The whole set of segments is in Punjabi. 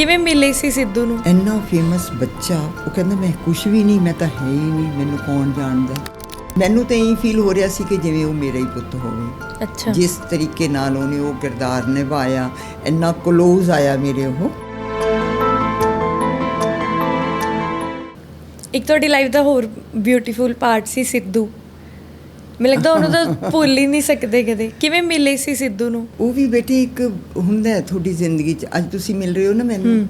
ਕਿਵੇਂ ਮਿਲੇ ਸੀ ਸਿੱਧੂ ਨੂੰ? ਇੰਨਾ ਫੇਮਸ ਬੱਚਾ ਉਹ ਕਹਿੰਦਾ ਮੈਂ ਕੁਝ ਵੀ ਨਹੀਂ ਮੈਂ ਤਾਂ ਹੈ ਹੀ ਨਹੀਂ ਮੈਨੂੰ ਕੌਣ ਜਾਣਦਾ? ਮੈਨੂੰ ਤਾਂ ਇਹੀ ਫੀਲ ਹੋ ਰਿਹਾ ਸੀ ਕਿ ਜਿਵੇਂ ਉਹ ਮੇਰਾ ਹੀ ਪੁੱਤ ਹੋਵੇ। ਅੱਛਾ। ਜਿਸ ਤਰੀਕੇ ਨਾਲ ਉਹਨੇ ਉਹ ਕਿਰਦਾਰ ਨਿਭਾਇਆ ਇੰਨਾ ক্লোਜ਼ ਆਇਆ ਮੇਰੇ ਉਹ। ਇੱਕ ਤੁਹਾਡੀ ਲਾਈਫ ਦਾ ਹੋਰ ਬਿਊਟੀਫੁਲ ਪਾਰਟ ਸੀ ਸਿੱਧੂ। ਮੈਨੂੰ ਲੱਗਦਾ ਉਹਨੂੰ ਤਾਂ ਭੁੱਲ ਹੀ ਨਹੀਂ ਸਕਦੇ ਕਦੇ। ਕਿਵੇਂ ਮਿਲੇ ਸੀ ਸਿੱਧੂ ਨੂੰ? ਉਹ ਵੀ ਬੇਟੇ ਇੱਕ ਹੁੰਦਾ ਹੈ ਤੁਹਾਡੀ ਜ਼ਿੰਦਗੀ 'ਚ। ਅੱਜ ਤੁਸੀਂ ਮਿਲ ਰਹੇ ਹੋ ਨਾ ਮੈਨੂੰ। ਹੂੰ।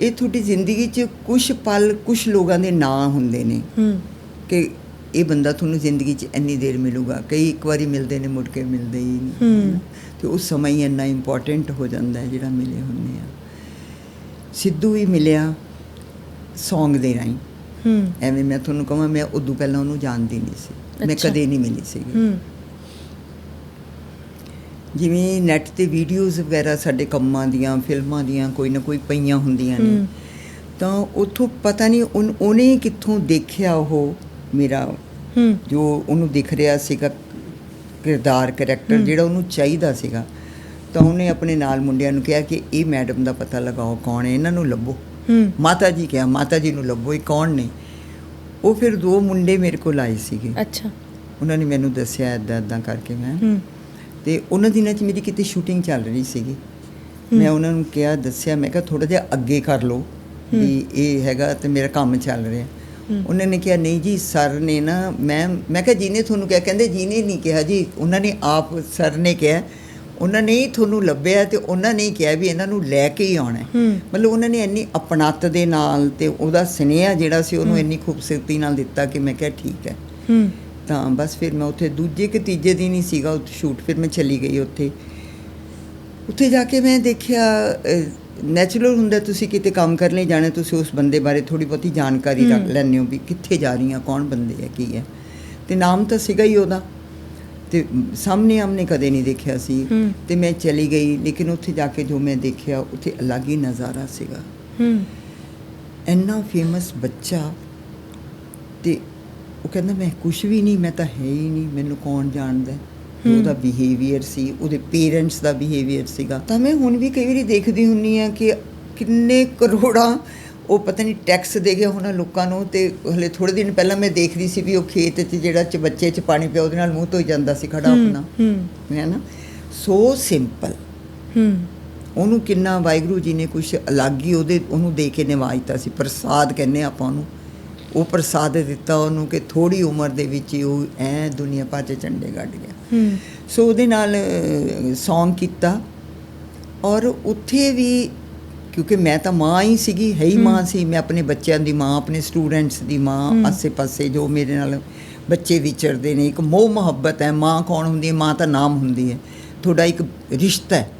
ਇਹ ਤੁਹਾਡੀ ਜ਼ਿੰਦਗੀ 'ਚ ਕੁਝ ਪਲ ਕੁਝ ਲੋਕਾਂ ਦੇ ਨਾਂ ਹੁੰਦੇ ਨੇ। ਹੂੰ। ਕਿ ਇਹ ਬੰਦਾ ਤੁਹਾਨੂੰ ਜ਼ਿੰਦਗੀ 'ਚ ਇੰਨੀ ਦੇਰ ਮਿਲੂਗਾ। ਕਈ ਇੱਕ ਵਾਰੀ ਮਿਲਦੇ ਨੇ ਮੁੜ ਕੇ ਮਿਲਦੇ ਹੀ ਨਹੀਂ। ਹੂੰ। ਤੇ ਉਸ ਸਮਾਂ ਹੀ ਇੰਨਾ ਇੰਪੋਰਟੈਂਟ ਹੋ ਜਾਂਦਾ ਹੈ ਜਿਹੜਾ ਮਿਲੇ ਹੁੰਦੇ ਆ। ਸਿੱਧੂ ਵੀ ਮਿਲਿਆ Song ਦੇ ਰਾਹੀਂ। ਹੂੰ। ਐਵੇਂ ਮੈਂ ਤੁਹਾਨੂੰ ਕਹਾਂ ਮੈਂ ਉਦੋਂ ਪਹਿਲਾਂ ਉਹਨੂੰ ਜਾਣਦੀ ਨਹੀਂ ਸੀ। ਮੈਂ। ਕਦੇ ਨਹੀਂ ਮਿਲੀ ਸੀ ਜਿਵੇਂ ਨੈਟ ਤੇ ਵੀਡੀਓਜ਼ ਵਗੈਰਾ ਸਾਡੇ ਕੰਮਾਂ ਦੀਆਂ ਫਿਲਮਾਂ ਦੀਆਂ ਕੋਈ ਨਾ ਕੋਈ ਪਈਆਂ ਹੁੰਦੀਆਂ ਨੇ। ਤਾਂ ਉੱਥੋਂ ਪਤਾ ਨਹੀਂ ਉਹਨੇ ਕਿੱਥੋਂ ਦੇਖਿਆ ਉਹ ਮੇਰਾ ਜੋ ਉਹਨੂੰ ਦਿਖ ਰਿਹਾ ਸੀਗਾ ਕਿਰਦਾਰ ਕਰੈਕਟਰ। ਜਿਹੜਾ ਉਹਨੂੰ ਚਾਹੀਦਾ ਸੀਗਾ। ਤਾਂ ਉਹਨੇ ਆਪਣੇ ਨਾਲ ਮੁੰਡਿਆਂ ਨੂੰ ਕਿਹਾ ਕਿ ਇਹ ਮੈਡਮ ਦਾ ਪਤਾ ਲਗਾਓ ਕੌਣ ਹੈ ਇਹਨਾਂ ਨੂੰ ਲੱਭੋ। ਮਾਤਾ ਜੀ ਕਿਹਾ ਮਾਤਾ ਜੀ ਨੂੰ ਲੱਭੋ ਇਹ ਕੌਣ ਨੇ? ਉਹ ਫਿਰ ਦੋ ਮੁੰਡੇ ਮੇਰੇ ਕੋਲ ਆਏ ਸੀਗੇ। ਅੱਛਾ। ਉਹਨਾਂ ਨੇ ਮੈਨੂੰ ਦੱਸਿਆ ਇਦਾਂ ਇਦਾਂ ਕਰਕੇ ਮੈਂ। ਤੇ ਉਹਨਾਂ ਦਿਨਾਂ 'ਚ ਮੇਰੀ ਕਿਤੇ ਸ਼ੂਟਿੰਗ ਚੱਲ ਰਹੀ ਸੀਗੀ। ਮੈਂ ਉਹਨਾਂ ਨੂੰ ਕਿਹਾ ਦੱਸਿਆ ਮੈਂ ਕਿਹਾ ਥੋੜਾ ਜਿਹਾ ਅੱਗੇ ਕਰ ਲਓ ਵੀ ਇਹ ਹੈਗਾ ਤੇ ਮੇਰਾ ਕੰਮ ਚੱਲ ਰਿਹਾ। ਉਹਨਾਂ ਨੇ ਕਿਹਾ ਨਹੀਂ ਜੀ ਸਰ ਨੇ ਨਾ ਮੈਂ ਮੈਂ ਕਿਹਾ ਜਿਹਨੇ ਤੁਹਾਨੂੰ ਕਿਹਾ ਕਹਿੰਦੇ ਜਿਹਨੇ ਨਹੀਂ ਕਿਹਾ ਜੀ ਉਹਨਾਂ ਨੇ ਆਪ ਸਰ ਨੇ ਕਿਹਾ ਉਹਨਾਂ ਨੇ ਹੀ ਤੁਹਾਨੂੰ ਲੱਭਿਆ ਤੇ ਉਹਨਾਂ ਨੇ ਹੀ ਕਿਹਾ ਵੀ ਇਹਨਾਂ ਨੂੰ ਲੈ ਕੇ ਹੀ ਆਉਣਾ ਮਤਲਬ ਉਹਨਾਂ ਨੇ ਇੰਨੀ ਅਪਣੱਤ ਦੇ ਨਾਲ ਤੇ ਉਹਦਾ ਸਨੇਹਾ ਜਿਹੜਾ ਸੀ ਉਹਨੂੰ ਇੰਨੀ ਖੂਬਸੂਰਤੀ ਨਾਲ ਦਿੱਤਾ ਕਿ ਮੈਂ ਕਿਹਾ ਠੀਕ ਹੈ। ਤਾਂ ਬਸ ਫਿਰ ਮੈਂ ਉੱਥੇ ਦੂਜੇ ਕਿ ਤੀਜੇ ਦਿਨ ਹੀ ਸੀਗਾ ਉਹ ਸ਼ੂਟ ਫਿਰ ਮੈਂ ਚਲੀ ਗਈ ਉੱਥੇ। ਉੱਥੇ ਜਾ ਕੇ ਮੈਂ ਦੇਖਿਆ ਨੈਚੁਰਲ ਹੁੰਦਾ ਤੁਸੀਂ ਕਿਤੇ ਕੰਮ ਕਰਨ ਲਈ ਜਾਣਾ ਤੁਸੀਂ ਉਸ ਬੰਦੇ ਬਾਰੇ ਥੋੜੀ ਬਹੁਤੀ ਜਾਣਕਾਰੀ ਰੱਖ। ਲੈਂਦੇ ਹੋ ਵੀ ਕਿੱਥੇ ਜਾ ਰਹੀਆਂ ਕੌਣ ਬੰਦੇ ਹੈ ਕੀ ਹੈ। ਤੇ ਨਾਮ ਤਾਂ ਸੀਗਾ ਹੀ ਉਹਦਾ। ਤੇ ਸਾਹਮਣੇ ਆਮਨੇ ਕਦੇ ਨਹੀਂ ਦੇਖਿਆ ਸੀ। ਤੇ ਮੈਂ ਚਲੀ ਗਈ ਲੇਕਿਨ ਉੱਥੇ ਜਾ ਕੇ ਜੋ ਮੈਂ ਦੇਖਿਆ ਉੱਥੇ ਅਲੱਗ ਹੀ ਨਜ਼ਾਰਾ ਸੀਗਾ। ਹੂੰ। ਇੰਨਾ ਫੇਮਸ ਬੱਚਾ ਤੇ ਉਹ ਕਹਿੰਦਾ ਮੈਂ ਕੁਝ ਵੀ ਨਹੀਂ ਮੈਂ ਤਾਂ ਹੈ ਹੀ ਨਹੀਂ ਮੈਨੂੰ ਕੌਣ ਜਾਣਦਾ। ਉਹਦਾ ਬਿਹੇਵੀਅਰ ਸੀ ਉਹਦੇ ਪੇਰੈਂਟਸ ਦਾ ਬਿਹੇਵੀਅਰ ਸੀਗਾ। ਤਾਂ ਮੈਂ ਹੁਣ ਵੀ ਕਈ ਵਾਰੀ ਦੇਖਦੀ ਹੁੰਨੀ ਆ ਕਿ ਕਿੰਨੇ ਕਰੋੜਾਂ ਉਹ ਪਤਾ ਨਹੀਂ ਟੈਕਸ ਦੇ ਗਿਆ ਹੋਣਾ ਲੋਕਾਂ ਨੂੰ ਤੇ ਹਲੇ ਥੋੜੇ ਦਿਨ ਪਹਿਲਾਂ ਮੈਂ ਦੇਖਦੀ ਸੀ ਵੀ ਉਹ ਖੇਤ 'ਚ ਜਿਹੜਾ ਚ ਬੱਚੇ 'ਚ ਪਾਣੀ ਪਿਆ ਉਹਦੇ ਨਾਲ ਮੂੰਹ ਧੋਈ ਜਾਂਦਾ ਸੀ ਖੜਾ ਆਪਣਾ। ਹੂੰ। ਨਾ? So simple. ਹੂੰ। ਉਹਨੂੰ ਕਿੰਨਾ ਵਾਹਿਗੁਰੂ ਜੀ ਨੇ ਕੁਝ ਅਲੱਗ ਹੀ ਉਹਦੇ ਉਹਨੂੰ ਦੇ ਕੇ ਨਿਵਾਜਤਾ ਸੀ ਪ੍ਰਸਾਦ ਕਹਿੰਦੇ ਆਪਾਂ ਉਹਨੂੰ। ਉਹ ਪ੍ਰਸਾਦ ਦਿੱਤਾ ਉਹਨੂੰ ਕਿ ਥੋੜੀ ਉਮਰ ਦੇ ਵਿੱਚ ਹੀ ਉਹ ਐ ਦੁਨੀਆ ਭਰ 'ਚ ਝੰਡੇ ਗੱਡ ਗਿਆ। ਹੂੰ। ਸੋ ਉਹਦੇ ਨਾਲ Song ਕੀਤਾ। ਔਰ ਉੱਥੇ ਵੀ ਕਿਉਂਕਿ ਮੈਂ ਤਾਂ ਮਾਂ ਹੀ ਸੀਗੀ ਹੈ ਹੀ ਮਾਂ ਸੀ। ਮੈਂ ਆਪਣੇ ਬੱਚਿਆਂ ਦੀ ਮਾਂ ਆਪਣੇ ਸਟੂਡੈਂਟਸ ਦੀ ਮਾਂ। ਆਸੇ-ਪਾਸੇ ਜੋ ਮੇਰੇ ਨਾਲ ਬੱਚੇ ਵਿਚਰਦੇ ਨੇ ਇੱਕ ਮੋਹ ਮੁਹੱਬਤ ਹੈ। ਮਾਂ ਕੌਣ ਹੁੰਦੀ ਹੈ? ਮਾਂ ਤਾਂ ਨਾਮ ਹੁੰਦੀ ਹੈ। ਤੁਹਾਡਾ ਇੱਕ ਰਿਸ਼ਤਾ ਹੈ।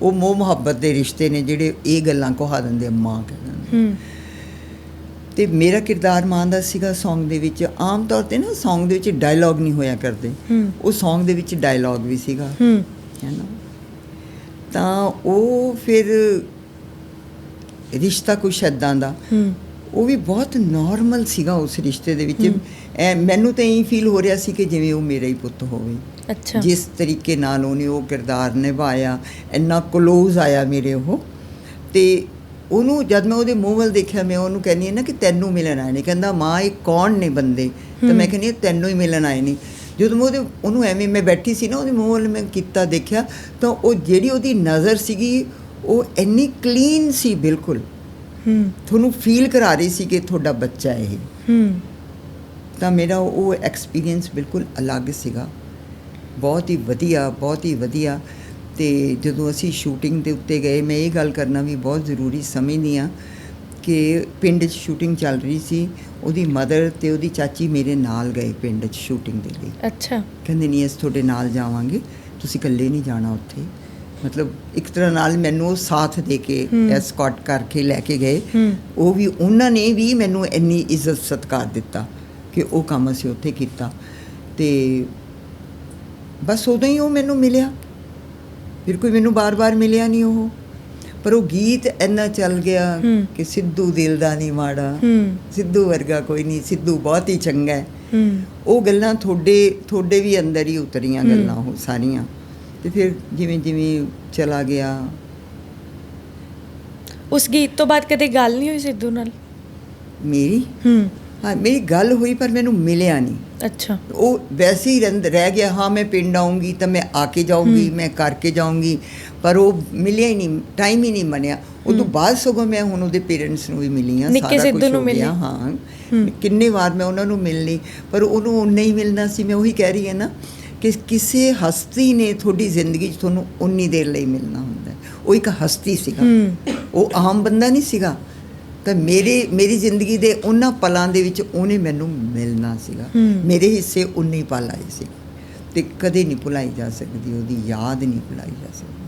ਉਹ ਮੋਹ ਮੁਹੱਬਤ ਦੇ ਰਿਸ਼ਤੇ ਨੇ ਜਿਹੜੇ ਇਹ ਗੱਲਾਂ ਕਹਾ ਦਿੰਦੇ ਆ ਮਾਂ ਕਹਿੰਦੇ ਹੂੰ। ਤੇ ਮੇਰਾ ਕਿਰਦਾਰ ਮਾਂ ਦਾ ਸੀਗਾ Song ਦੇ ਵਿੱਚ। ਆਮ ਤੌਰ ਤੇ ਨਾ Song ਦੇ ਵਿੱਚ ਡਾਇਲੌਗ ਨਹੀਂ ਹੋਇਆ ਕਰਦੇ। ਉਹ Song ਦੇ ਵਿੱਚ ਡਾਇਲੌਗ ਵੀ ਸੀਗਾ। ਹੂੰ। ਹੈ ਨਾ ਤਾਂ ਉਹ ਫਿਰ ਰਿਸ਼ਤਾ ਕੁਛ ਏਦਾਂ ਦਾ। ਉਹ ਵੀ ਬਹੁਤ ਨਾਰਮਲ ਸੀਗਾ ਉਸ ਰਿਸ਼ਤੇ ਦੇ ਵਿੱਚ। ਮੈਨੂੰ ਤਾਂ ਇਹੀ ਫੀਲ ਹੋ ਰਿਹਾ ਸੀ ਕਿ ਜਿਵੇਂ ਉਹ ਮੇਰਾ ਹੀ ਪੁੱਤ ਹੋਵੇ। ਅੱਛਾ। ਜਿਸ ਤਰੀਕੇ ਨਾਲ ਉਹਨੇ ਉਹ ਕਿਰਦਾਰ ਨਿਭਾਇਆ ਇੰਨਾ ক্লোਜ਼ ਆਇਆ ਮੇਰੇ ਉਹ। ਤੇ ਉਹਨੂੰ ਜਦ ਮੈਂ ਉਹਦੇ ਮੂੰਹ ਵੱਲ ਦੇਖਿਆ ਮੈਂ ਉਹਨੂੰ ਕਹਿੰਦੀ ਹਾਂ ਨਾ ਕਿ ਤੈਨੂੰ ਮਿਲਣ ਆਏ ਨੇ। ਕਹਿੰਦਾ ਮਾਂ ਇਹ ਕੌਣ ਨੇ ਬੰਦੇ? ਤਾਂ ਮੈਂ ਹਾਂ, ਤੈਨੂੰ ਹੀ ਮਿਲਣ ਆਏ ਨੇ। ਜਦੋਂ ਮੈਂ ਉਹਦੇ ਉਹਨੂੰ ਐਵੇਂ ਮੈਂ ਬੈਠੀ ਸੀ ਨਾ ਉਹਦੇ ਮੂੰਹ ਵੱਲ ਮੈਂ ਕੀਤਾ ਦੇਖਿਆ ਤਾਂ ਉਹ ਜਿਹੜੀ ਉਹਦੀ ਨਜ਼ਰ ਸੀਗੀ ਉਹ ਇੰਨੀ ਕਲੀਨ ਸੀ ਬਿਲਕੁਲ। ਹੂੰ। ਤੁਹਾਨੂੰ ਫੀਲ ਕਰਾ ਰਹੀ ਸੀ ਕਿ ਤੁਹਾਡਾ ਬੱਚਾ ਇਹ। ਹੂੰ। ਤਾਂ ਮੇਰਾ ਉਹ ਐਕਸਪੀਰੀਅੰਸ ਬਿਲਕੁਲ ਅਲੱਗ ਸੀਗਾ। ਬਹੁਤ ਹੀ ਵਧੀਆ ਬਹੁਤ ਹੀ ਵਧੀਆ। ਤੇ ਜਦੋਂ ਅਸੀਂ ਸ਼ੂਟਿੰਗ ਦੇ ਉੱਤੇ ਗਏ ਮੈਂ ਇਹ ਗੱਲ ਕਰਨਾ ਵੀ ਬਹੁਤ ਜ਼ਰੂਰੀ ਸਮਝਦੀ ਆ ਕਿ ਪਿੰਡ 'ਚ ਸ਼ੂਟਿੰਗ ਚੱਲ ਰਹੀ ਸੀ। ਉਹਦੀ ਮਦਰ ਤੇ ਉਹਦੀ ਚਾਚੀ ਮੇਰੇ ਨਾਲ ਗਏ ਪਿੰਡ 'ਚ ਸ਼ੂਟਿੰਗ ਦੇ ਲਈ। ਅੱਛਾ। ਕਹਿੰਦੇ ਨਹੀਂ ਅਸੀਂ ਤੁਹਾਡੇ ਨਾਲ ਜਾਵਾਂਗੇ। ਤੁਸੀਂ ਇਕੱਲੇ ਨਹੀਂ ਜਾਣਾ ਉੱਥੇ। ਮਤਲਬ ਇੱਕ ਤਰ੍ਹਾਂ ਨਾਲ ਮੈਨੂੰ ਉਹ ਸਾਥ ਦੇ ਕੇ ਹੂੰ। ਐਸਕॉर्ट ਕਰਕੇ ਲੈ ਕੇ ਗਏ। ਉਹ ਵੀ ਉਹਨਾਂ ਨੇ ਵੀ ਮੈਨੂੰ ਇੰਨੀ ਇੱਜ਼ਤ ਸਤਿਕਾਰ ਦਿੱਤਾ ਕਿ ਉਹ ਕੰਮ ਅਸੀਂ ਉੱਥੇ ਕੀਤਾ। ਤੇ ਬਸ ਉਦੋਂ ਹੀ ਉਹ ਮੈਨੂੰ ਮਿਲਿਆ। ਫਿਰ ਕੋਈ ਮੈਨੂੰ ਬਾਰ-ਬਾਰ ਮਿਲਿਆ ਨਹੀਂ ਉਹ। ਪਰ ਉਹ ਗੀਤ ਇੰਨਾ ਚੱਲ ਗਿਆ। ਕਿ ਸਿੱਧੂ ਦਿਲ ਦਾ ਨਹੀਂ ਮਾੜਾ। ਸਿੱਧੂ ਵਰਗਾ ਕੋਈ ਨਹੀਂ ਸਿੱਧੂ ਬਹੁਤ ਹੀ ਚੰਗਾ ਹੈ। ਉਹ ਗੱਲਾਂ ਤੁਹਾਡੇ ਤੁਹਾਡੇ ਵੀ ਅੰਦਰ ਹੀ ਉਤਰੀਆਂ। ਗੱਲਾਂ ਉਹ ਸਾਰੀਆਂ। ਤੇ ਫਿਰ ਜਿਵੇਂ ਜਿਵੇਂ ਚਲਾ ਗਿਆ। ਉਸ ਗੀਤ ਤੋਂ ਬਾਅਦ ਕਦੇ ਗੱਲ ਨਹੀਂ ਹੋਈ ਸਿੱਧੂ ਨਾਲ? ਮੇਰੀ? ਹੂੰ। ਹਾਂ ਮੇਰੀ ਗੱਲ ਹੋਈ ਪਰ ਮੈਨੂੰ ਮਿਲਿਆ ਨਹੀਂ। ਅੱਛਾ। ਉਹ ਵੈਸੇ ਹੀ ਰਹਿ ਗਿਆ ਹਾਂ ਮੈਂ ਪਿੰਡ ਆਉਂਗੀ ਤਾਂ ਮੈਂ ਆ ਕੇ ਜਾਊਂਗੀ ਮੈਂ ਕਰਕੇ ਜਾਊਂਗੀ ਪਰ ਉਹ ਮਿਲਿਆ ਹੀ ਨਹੀਂ ਟਾਈਮ ਹੀ ਨਹੀਂ ਬਣਿਆ ਉਦੋਂ ਬਾਅਦ ਸਗੋਂ ਮੈਂ ਹੁਣ ਉਹਦੇ ਪੇਰੈਂਟਸ ਨੂੰ ਵੀ ਮਿਲੀ ਆ ਨਿੱਕੇ ਸਿੱਧੂ ਕੁਝ ਨੂੰ ਮਿਲੀ? ਹਾਂ। ਕਿੰਨੇ ਵਾਰ ਮੈਂ ਉਹਨਾਂ ਨੂੰ ਮਿਲਣੀ ਪਰ ਉਹਨੂੰ ਨਹੀਂ ਮਿਲਣਾ ਸੀ ਮੈਂ ਉਹੀ ਕਹਿ ਰਹੀ ਹਾਂ ਨਾ ਕਿ ਕਿਸੇ ਹਸਤੀ ਨੇ ਤੁਹਾਡੀ ਜ਼ਿੰਦਗੀ 'ਚ ਤੁਹਾਨੂੰ ਉਨੀ ਦੇਰ ਲਈ ਮਿਲਣਾ ਹੁੰਦਾ। ਉਹ ਇੱਕ ਹਸਤੀ ਸੀਗਾ। ਉਹ ਆਮ ਬੰਦਾ ਨਹੀਂ ਸੀਗਾ ਤਾਂ ਮੇਰੇ ਮੇਰੀ ਜ਼ਿੰਦਗੀ ਦੇ ਉਹਨਾਂ ਪਲਾਂ ਦੇ ਵਿੱਚ ਉਹਨੇ ਮੈਨੂੰ ਮਿਲਣਾ ਸੀਗਾ। ਮੇਰੇ ਹਿੱਸੇ ਉਨੇ ਪਲ ਆਏ ਸੀ ਤੇ ਕਦੇ ਨਹੀਂ ਭੁਲਾਈ ਜਾ ਸਕਦੀ ਉਹਦੀ ਯਾਦ ਨਹੀਂ ਭੁਲਾਈ ਜਾ ਸਕਦੀ